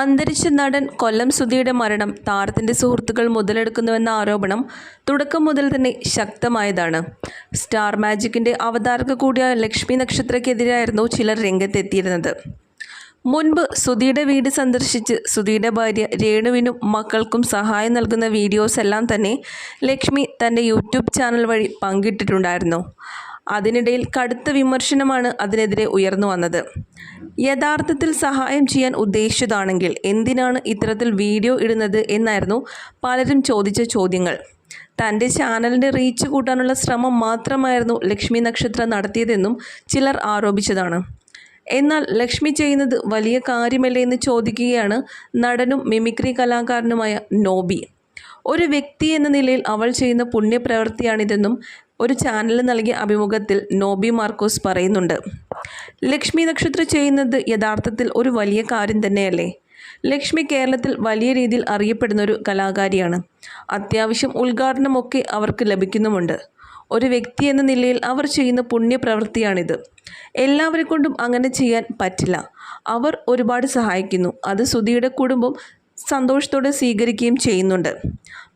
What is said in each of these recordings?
അന്തരിച്ച നടൻ കൊല്ലം സുധിയുടെ മരണം താരത്തിന്റെ സുഹൃത്തുക്കൾ മുതലെടുക്കുന്നുവെന്ന ആരോപണം തുടക്കം മുതൽ തന്നെ ശക്തമായതാണ്. സ്റ്റാർ മാജിക്കിന്റെ അവതാരക കൂടിയായ ലക്ഷ്മി നക്ഷത്രക്കെതിരായിരുന്നു ചിലർ രംഗത്തെത്തിയിരുന്നത്. മുൻപ് സുധിയുടെ വീട് സന്ദർശിച്ച് സുധിയുടെ ഭാര്യ രേണുവിനും മക്കൾക്കും സഹായം നൽകുന്ന വീഡിയോസ് എല്ലാം തന്നെ ലക്ഷ്മി തന്റെ യൂട്യൂബ് ചാനൽ വഴി പങ്കിട്ടിട്ടുണ്ടായിരുന്നു. അതിനിടയിൽ കടുത്ത വിമർശനമാണ് അതിനെതിരെ ഉയർന്നു വന്നത്. യഥാർത്ഥത്തിൽ സഹായം ചെയ്യാൻ ഉദ്ദേശിച്ചതാണെങ്കിൽ എന്തിനാണ് ഇത്തരത്തിൽ വീഡിയോ ഇടുന്നത് എന്നായിരുന്നു പലരും ചോദിച്ച ചോദ്യങ്ങൾ. തന്റെ ചാനലിന്റെ റീച്ച് കൂട്ടാനുള്ള ശ്രമം മാത്രമായിരുന്നു ലക്ഷ്മി നക്ഷത്ര നടത്തിയതെന്നും ചിലർ ആരോപിച്ചതാണ്. എന്നാൽ ലക്ഷ്മി ചെയ്യുന്നത് വലിയ കാര്യമല്ലേ എന്ന് ചോദിക്കുകയാണ് നടനും മിമിക്രി കലാകാരനുമായ നോബി. ഒരു വ്യക്തി എന്ന നിലയിൽ അവൾ ചെയ്യുന്ന പുണ്യപ്രവൃത്തിയാണിതെന്നും ഒരു ചാനലിൽ നൽകിയ അഭിമുഖത്തിൽ നോബി മാർക്കോസ് പറയുന്നുണ്ട് ലക്ഷ്മി നക്ഷത്രം ചെയ്യുന്നത് യഥാർത്ഥത്തിൽ ഒരു വലിയ കാര്യം തന്നെയല്ലേ? ലക്ഷ്മി കേരളത്തിൽ വലിയ രീതിയിൽ അറിയപ്പെടുന്ന ഒരു കലാകാരിയാണ്. അത്യാവശ്യം ഉദ്ഘാടനമൊക്കെ അവർക്ക് ലഭിക്കുന്നുമുണ്ട്. ഒരു വ്യക്തി എന്ന നിലയിൽ അവർ ചെയ്യുന്ന പുണ്യപ്രവൃത്തിയാണിത്. എല്ലാവരെ കൊണ്ടും അങ്ങനെ ചെയ്യാൻ പറ്റില്ല. അവർ ഒരുപാട് സഹായിക്കുന്നു. അത് സുധിയുടെ കുടുംബം സന്തോഷത്തോടെ സ്വീകരിക്കുകയും ചെയ്യുന്നുണ്ട്.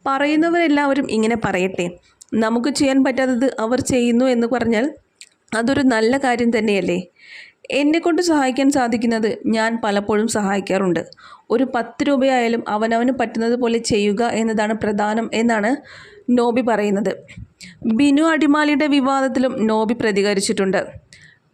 പറയുന്നവരെല്ലാവരും ഇങ്ങനെ പറയട്ടെ. നമുക്ക് ചെയ്യാൻ പറ്റാത്തത് അവർ ചെയ്യുന്നു എന്ന് പറഞ്ഞാൽ അതൊരു നല്ല കാര്യം തന്നെയല്ലേ? എന്നെക്കൊണ്ട് സഹായിക്കാൻ സാധിക്കുന്നത് ഞാൻ പലപ്പോഴും സഹായിക്കാറുണ്ട്. ഒരു പത്ത് രൂപയായാലും അവനവന് പറ്റുന്നത് പോലെ ചെയ്യുക എന്നതാണ് പ്രധാനം എന്നാണ് നോബി പറയുന്നത്. ബിനു അടിമാലിയുടെ വിവാദത്തിലും നോബി പ്രതികരിച്ചിട്ടുണ്ട്.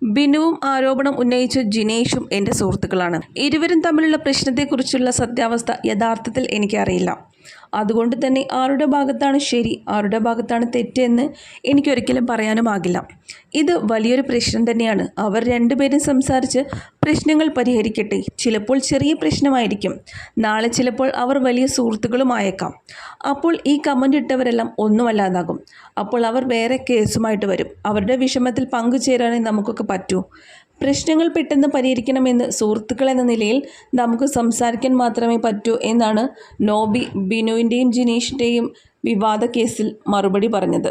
ബിനുവും ആരോപണം ഉന്നയിച്ച ജിനേഷും എന്റെ സുഹൃത്തുക്കളാണ്. ഇരുവരും തമ്മിലുള്ള പ്രശ്നത്തെക്കുറിച്ചുള്ള സത്യാവസ്ഥ യഥാർത്ഥത്തിൽ എനിക്കറിയില്ല. അതുകൊണ്ട് തന്നെ ആരുടെ ഭാഗത്താണ് ശരി ആരുടെ ഭാഗത്താണ് തെറ്റെന്ന് എനിക്കൊരിക്കലും പറയാനുമാകില്ല ഇത് വലിയൊരു പ്രശ്നം തന്നെയാണ്. അവർ രണ്ടുപേരും സംസാരിച്ച് പ്രശ്നങ്ങൾ പരിഹരിക്കട്ടെ. ചിലപ്പോൾ ചെറിയ പ്രശ്നമായിരിക്കും. നാളെ ചിലപ്പോൾ അവർ വലിയ സുഹൃത്തുക്കളുമായേക്കാം അപ്പോൾ ഈ കമന്റ് ഇട്ടവരെല്ലാം ഒന്നുമല്ലാതാകും. അപ്പോൾ അവർ വേറെ കേസുമായിട്ട് വരും. അവരുടെ വിഷമത്തിൽ പങ്കുചേരാനേ നമുക്കൊക്കെ പറ്റൂ. പ്രശ്നങ്ങൾ പെട്ടെന്ന് പരിഹരിക്കണമെന്ന് സുഹൃത്തുക്കൾ എന്ന നിലയിൽ നമുക്ക് സംസാരിക്കാൻ മാത്രമേ പറ്റൂ എന്നാണ് നോബി ബിനുവിന്റെയും ജിനീഷിന്റെയും വിവാദ കേസിൽ മറുപടി പറഞ്ഞത്.